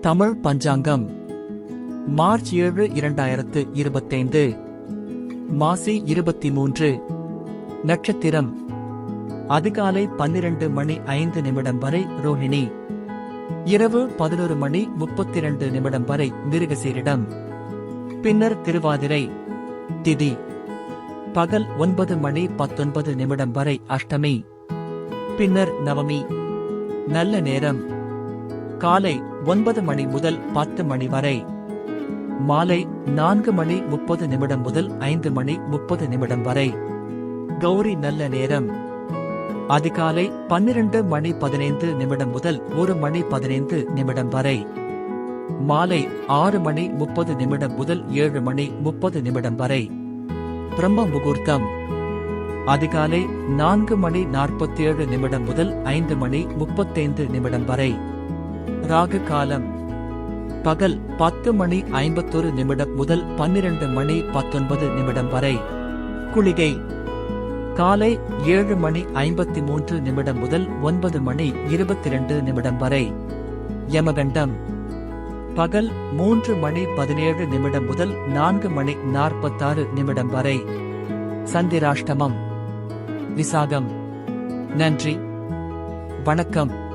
தமிழ் பஞ்சாங்கம். March ஏழு இரண்டாயிரத்து இருபத்தைந்து. மாசி இருபத்தி மூன்று நட்சத்திரம். அதிகாலை பன்னிரண்டு மணி ஐந்து நிமிடம் வரை ரோஹிணி. இரவு பதினொரு மணி முப்பத்தி இரண்டு நிமிடம் வரை மிருகசீரிடம். பின்னர் திருவாதிரை. திதி. பகல் ஒன்பது மணி பத்தொன்பது நிமிடம் வரை அஷ்டமி. பின்னர் நவமி. நல்ல நேரம். காலை ஒன்பது மணி முதல் பத்து மணி வரை. மாலை நான்கு மணி முப்பது நிமிடம் முதல் ஐந்து மணி முப்பது நிமிடம் வரை. கௌரி நல்ல நேரம். அதிகாலை பன்னிரண்டு மணி பதினைந்து நிமிடம் முதல் ஒரு மணி பதினைந்து நிமிடம் வரை. மாலை ஆறு மணி முப்பது நிமிடம் முதல் ஏழு மணி முப்பது நிமிடம் வரை. பிரம்ம முகூர்த்தம். அதிகாலை நான்கு மணி நாற்பத்தி ஏழு நிமிடம் முதல் ஐந்து மணி முப்பத்தைந்து நிமிடம் வரை. ராகு காலம். பகல் பத்து மணி ஐம்பத்தொரு நிமிடம் முதல் பன்னிரண்டு மணி பத்தொன்பது நிமிடம் வரை. குளிகை. காலை ஏழு மணி ஐம்பத்தி மூன்று நிமிடம் முதல் ஒன்பது மணி இருபத்தி இரண்டு நிமிடம் வரை. யமகண்டம். பகல் மூன்று மணி பதினேழு நிமிடம் முதல் நான்கு மணி நாற்பத்தாறு நிமிடம் வரை. சந்திராஷ்டமம். விசாகம். நன்றி. வணக்கம்.